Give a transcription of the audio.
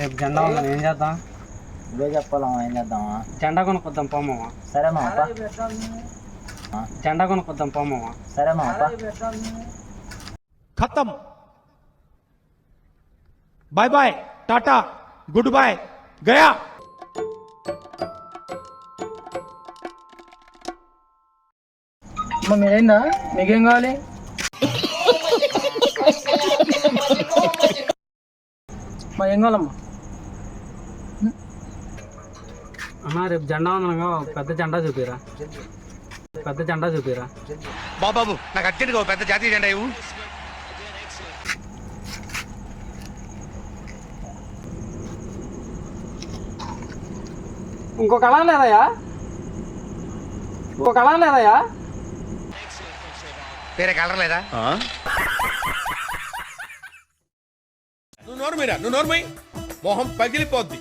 రేపు జెండా ఉందని ఏం చేద్దాం ఇదే చెప్పాలమ్మా ఏం చేద్దామా? జెండా కొనుక్కొద్దాం పోమ్మా సరే మా జెండా కొనుక్కొద్దాం పోమ్మా సరే మా ఖతం. Bye bye tata good bye Gaya. మీరైందా? మీకేం కావాలి? మా ఏం కావాలమ్మా అన్నా రేపు జెండా ఉందనగా పెద్ద జెండా చూపిరా. పెద్ద జెండా చూపిరా. బాబాబు నాకు అర్జెంట్గా ఓ పెద్ద జాతీయ జెండా ఇవ్వు. ఇంకో కళ లేదయ్యా? ఇంకో కళ లేదయ్యా? వేరే కలర్ లేదా? నువ్వు నోరు మీరా? నువ్వు నోరు మొహం పగిలిపోద్ది.